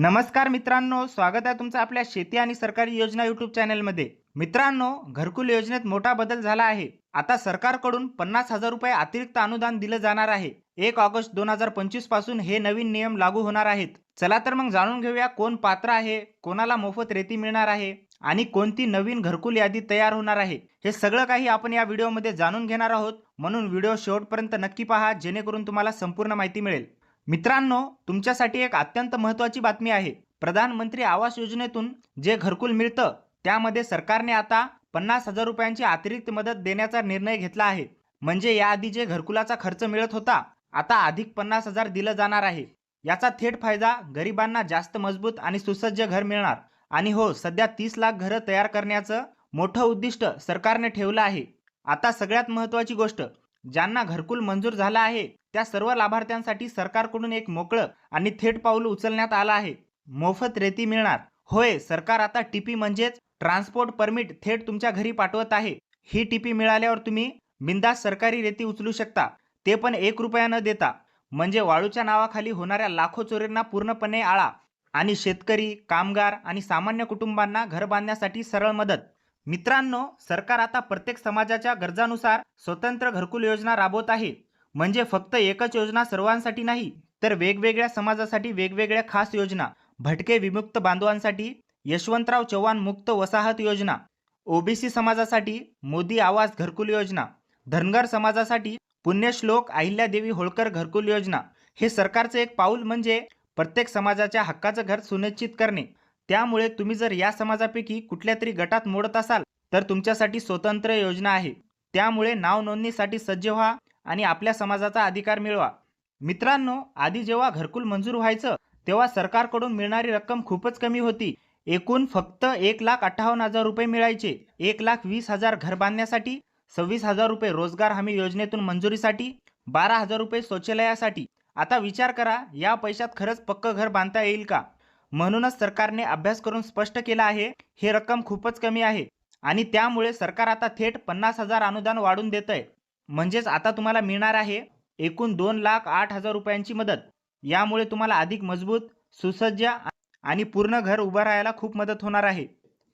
नमस्कार मित्रांनो स्वागत आहे तुमचं आपल्या शेती आणि सरकारी योजना युट्यूब चॅनलमध्ये. मित्रांनो घरकुल योजनेत मोठा बदल झाला आहे. आता सरकारकडून पन्नास हजार रुपये अतिरिक्त अनुदान दिलं जाणार आहे. एक ऑगस्ट दोन हजार पंचवीसपासून हे नवीन नियम लागू होणार आहेत. चला तर मग जाणून घेऊया कोण पात्र आहे कोणाला मोफत रेती मिळणार आहे आणि कोणती नवीन घरकुल यादी तयार होणार आहे. हे सगळं काही आपण या व्हिडिओमध्ये जाणून घेणार आहोत. म्हणून व्हिडिओ शेवटपर्यंत नक्की पहा जेणेकरून तुम्हाला संपूर्ण माहिती मिळेल. मित्रांनो तुमच्यासाठी एक अत्यंत महत्त्वाची बातमी आहे. प्रधानमंत्री आवास योजनेतून जे घरकुल मिळतं त्यामध्ये सरकारने आता पन्नास हजार रुपयांची अतिरिक्त मदत देण्याचा निर्णय घेतला आहे. म्हणजे याआधी जे घरकुलाचा खर्च मिळत होता आता अधिक पन्नास हजार दिलं जाणार आहे. याचा थेट फायदा गरिबांना जास्त मजबूत आणि सुसज्ज घर मिळणार. आणि हो सध्या तीस लाख घरं तयार करण्याचं मोठं उद्दिष्ट सरकारने ठेवलं आहे. आता सगळ्यात महत्त्वाची गोष्ट ज्यांना घरकुल मंजूर झाला आहे त्या सर्व लाभार्थ्यांसाठी सरकारकडून एक मोकळं आणि थेट पाऊल उचलण्यात आलं आहे. मोफत रेती मिळणार. होय सरकार आता टीपी म्हणजेच ट्रान्सपोर्ट परमिट थेट तुमच्या घरी पाठवत आहे. ही टीपी मिळाल्यावर तुम्ही बिंदास सरकारी रेती उचलू शकता. ते पण एक रुपया न देता. म्हणजे वाळूच्या नावाखाली होणाऱ्या लाखो चोरींना पूर्णपणे आळा. आणि शेतकरी कामगार आणि सामान्य कुटुंबांना घर बांधण्यासाठी सरळ मदत. मित्रांनो सरकार आता प्रत्येक समाजाच्या गरजानुसार स्वतंत्र घरकुल योजना राबवत आहे. म्हणजे फक्त एकच योजना सर्वांसाठी नाही तर वेगवेगळ्या समाजासाठी वेगवेगळ्या खास योजना. भटके विमुक्त बांधवांसाठी यशवंतराव चव्हाण मुक्त वसाहत योजना. ओबीसी समाजासाठी मोदी आवास घरकुल योजना. धनगर समाजासाठी पुण्यश्लोक अहिल्यादेवी होळकर घरकुल योजना. हे सरकारचं एक पाऊल म्हणजे प्रत्येक समाजाच्या हक्काचं घर सुनिश्चित करणे. त्यामुळे तुम्ही जर या समाजापैकी कुठल्या तरी गटात मोडत असाल तर तुमच्यासाठी स्वतंत्र योजना आहे. त्यामुळे नाव नोंदणीसाठी सज्ज व्हा. आणि आपल्या समाजाचा अधिकार मिळवा. मित्रांनो आधी जेव्हा घरकुल मंजूर व्हायचं तेव्हा सरकारकडून मिळणारी रक्कम खूपच कमी होती. एकूण फक्त एक लाख अठ्ठावन्न हजार रुपये मिळायचे. एक लाख वीस हजार घर बांधण्यासाठी सव्वीस हजार रुपये रोजगार हमी योजनेतून मंजुरीसाठी बारा हजार रुपये शौचालयासाठी. आता विचार करा या पैशात खरंच पक्क घर बांधता येईल का? म्हणूनच सरकारने अभ्यास करून स्पष्ट केला आहे हे रक्कम खूपच कमी आहे. आणि त्यामुळे सरकार आता थेट पन्नास हजार अनुदान वाढून देत आहे म्हणजेच आता तुम्हाला मिळणार आहे एकूण दोन लाख आठ हजार रुपयांची मदत. यामुळे तुम्हाला अधिक मजबूत सुसज्ज आणि पूर्ण घर उभं राहायला खूप मदत होणार आहे.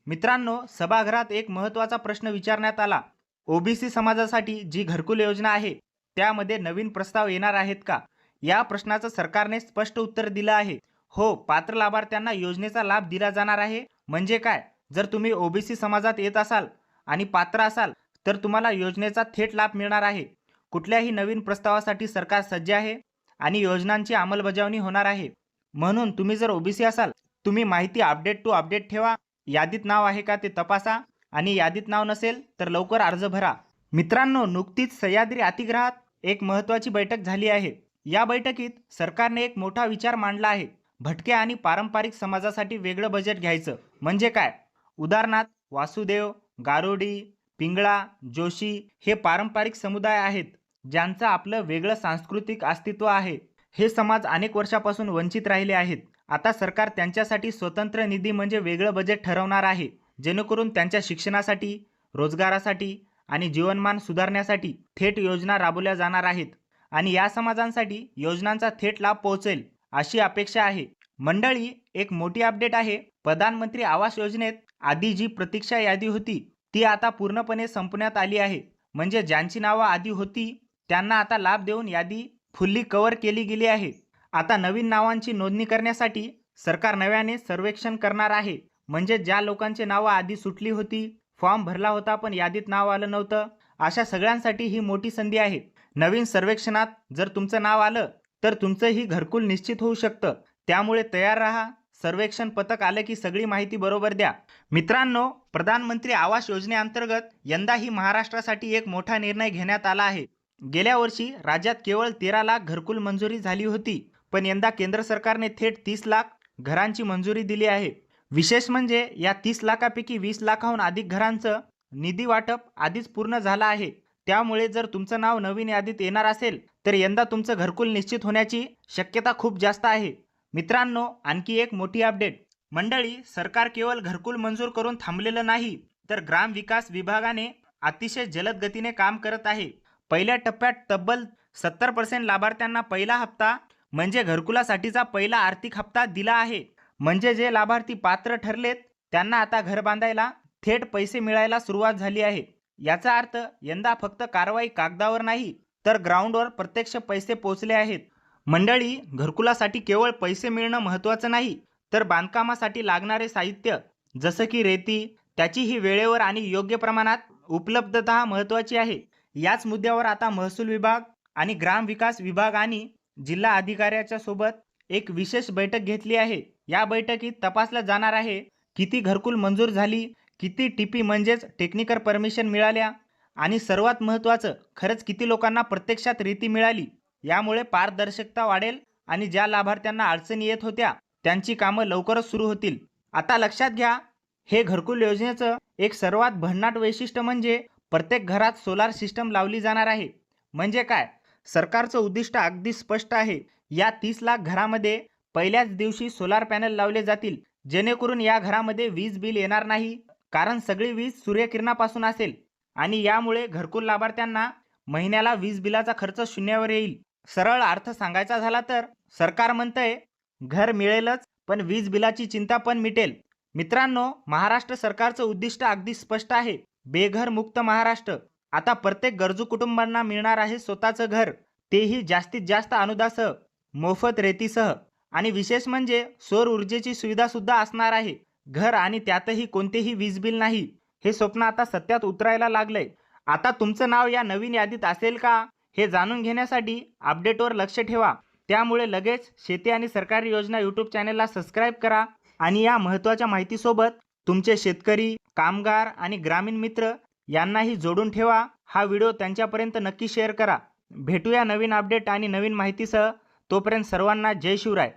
मित्रांनो सभागृहात एक महत्त्वाचा प्रश्न विचारण्यात आला. ओबीसी समाजासाठी जी घरकुल योजना आहे त्यामध्ये नवीन प्रस्ताव येणार आहेत का? या प्रश्नाचं सरकारने स्पष्ट उत्तर दिलं आहे. हो पात्र लाभार्थ्यांना योजनेचा लाभ दिला जाणार आहे. म्हणजे काय? जर तुम्ही ओबीसी समाजात येत असाल आणि पात्र असाल तर तुम्हाला योजनेचा थेट लाभ मिळणार आहे. कुठल्याही नवीन प्रस्तावासाठी सरकार सज्ज आहे आणि योजनांची अंमलबजावणी होणार आहे. म्हणून तुम्ही जर ओबीसी असाल तुम्ही माहिती अपडेट टू अपडेट ठेवा. यादीत नाव आहे का ते तपासा आणि यादीत नाव नसेल तर लवकर अर्ज भरा. मित्रांनो नुकतीच सह्याद्री अतिग्रहात एक महत्त्वाची बैठक झाली आहे. या बैठकीत सरकारने एक मोठा विचार मांडला आहे. भटके आणि पारंपरिक समाजासाठी वेगळं बजेट घ्यायचं म्हणजे काय? उदाहरणार्थ वासुदेव गारोडी पिंगळा जोशी हे पारंपरिक समुदाय आहेत ज्यांचं आपलं वेगळं सांस्कृतिक अस्तित्व आहे. हे समाज अनेक वर्षापासून वंचित राहिले आहेत. आता सरकार त्यांच्यासाठी स्वतंत्र निधी म्हणजे वेगळं बजेट ठरवणार आहे जेणेकरून त्यांच्या शिक्षणासाठी रोजगारासाठी आणि जीवनमान सुधारण्यासाठी थेट योजना राबवल्या जाणार आहेत. आणि या समाजांसाठी योजनांचा थेट लाभ पोहोचेल अशी अपेक्षा आहे. मंडळी एक मोठी अपडेट आहे. प्रधानमंत्री आवास योजनेत आधी जी प्रतीक्षा यादी होती ती आता पूर्णपणे संपण्यात आली आहे. म्हणजे ज्यांची नावं आधी होती त्यांना आता लाभ देऊन यादी फुल्ली कव्हर केली गेली आहे. आता नवीन नावांची नोंदणी करण्यासाठी सरकार नव्याने सर्वेक्षण करणार आहे. म्हणजे ज्या लोकांची नावं आधी सुटली होती फॉर्म भरला होता पण यादीत नाव आलं नव्हतं अशा सगळ्यांसाठी ही मोठी संधी आहे. नवीन सर्वेक्षणात जर तुमचं नाव आलं तर तुमचंही घरकुल निश्चित होऊ शकतं. त्यामुळे तयार राहा. सर्वेक्षण पथक आलं की सगळी माहिती बरोबर द्या. मित्रांनो प्रधानमंत्री आवास योजनेअंतर्गत यंदाही महाराष्ट्रासाठी एक मोठा निर्णय घेण्यात आला आहे. गेल्या वर्षी राज्यात केवळ तेरा लाख घरकुल मंजुरी झाली होती पण यंदा केंद्र सरकारने थेट तीस लाख घरांची मंजुरी दिली आहे. विशेष म्हणजे या तीस लाखापैकी वीस लाखाहून अधिक घरांचं निधी वाटप आधीच पूर्ण झालं आहे. त्यामुळे जर तुमचं नाव नवीन यादीत येणार असेल तर यंदा तुमचं घरकुल निश्चित होण्याची शक्यता खूप जास्त आहे. मित्रांनो आणखी एक मोठी अपडेट. मंडळी सरकार केवळ घरकुल मंजूर करून थांबलेलं नाही तर ग्राम विकास विभागाने अतिशय जलद गतीने काम करत आहे. पहिल्या टप्प्यात तब्बल सत्तर पर्सेंट लाभार्थ्यांना पहिला हप्ता म्हणजे घरकुलासाठीचा पहिला आर्थिक हप्ता दिला आहे. म्हणजे जे लाभार्थी पात्र ठरलेत त्यांना आता घर बांधायला थेट पैसे मिळायला सुरुवात झाली आहे. याचा अर्थ यंदा फक्त कारवाई कागदावर नाही तर ग्राउंडवर प्रत्यक्ष पैसे पोचले आहेत. मंडळी घरकुलासाठी केवळ पैसे मिळणं महत्त्वाचं नाही तर बांधकामासाठी लागणारे साहित्य जसं की रेती त्याचीही वेळेवर आणि योग्य प्रमाणात उपलब्धता महत्त्वाची आहे. याच मुद्द्यावर आता महसूल विभाग आणि ग्रामविकास विभाग आणि जिल्हा अधिकाऱ्याच्या सोबत एक विशेष बैठक घेतली आहे. या बैठकीत तपासलं जाणार आहे किती घरकुल मंजूर झाली किती टीपी म्हणजेच टेक्निकल परमिशन मिळाल्या आणि सर्वात महत्त्वाचं खरंच किती लोकांना प्रत्यक्षात रेती मिळाली? यामुळे पारदर्शकता वाढेल आणि ज्या लाभार्थ्यांना अडचणी येत होत्या त्यांची कामं लवकरच सुरू होतील. आता लक्षात घ्या हे घरकुल योजनेचं एक सर्वात भन्नाट वैशिष्ट्य म्हणजे प्रत्येक घरात सोलार सिस्टम लावली जाणार आहे. म्हणजे काय? सरकारचं उद्दिष्ट अगदी स्पष्ट आहे. या तीस लाख घरामध्ये पहिल्याच दिवशी सोलार पॅनल लावले जातील जेणेकरून या घरामध्ये वीज बिल येणार नाही कारण सगळी वीज सूर्यकिरणापासून असेल. आणि यामुळे घरकुल लाभार्थ्यांना महिन्याला वीज बिलाचा खर्च शून्यावर येईल. सरळ अर्थ सांगायचा झाला तर? सरकार म्हणतंय घर मिळेलच पण वीज बिलाची चिंता पण मिटेल. मित्रांनो महाराष्ट्र सरकारचं उद्दिष्ट अगदी स्पष्ट आहे. बेघर मुक्त महाराष्ट्र. आता प्रत्येक गरजू कुटुंबांना मिळणार आहे स्वतःचं घर. तेही जास्तीत जास्त अनुदासह मोफत रेतीसह. आणि विशेष म्हणजे सौर ऊर्जेची सुविधा सुद्धा असणार आहे. घर आणि त्यातही कोणतेही वीज बिल नाही. हे स्वप्न आता सत्यात उतरायला लागलंय. आता तुमचं नाव या नवीन यादीत असेल का? हे जाणून घेण्यासाठी अपडेटवर लक्ष ठेवा. त्यामुळे लगेच शेती आणि सरकारी योजना यूट्यूब चॅनलला सबस्क्राईब करा आणि या महत्त्वाच्या माहितीसोबत तुमचे शेतकरी कामगार आणि ग्रामीण मित्र यांनाही जोडून ठेवा. हा व्हिडिओ त्यांच्यापर्यंत नक्की शेअर करा. भेटूया नवीन अपडेट आणि नवीन माहितीसह. तोपर्यंत सर्वांना जय शिवराय.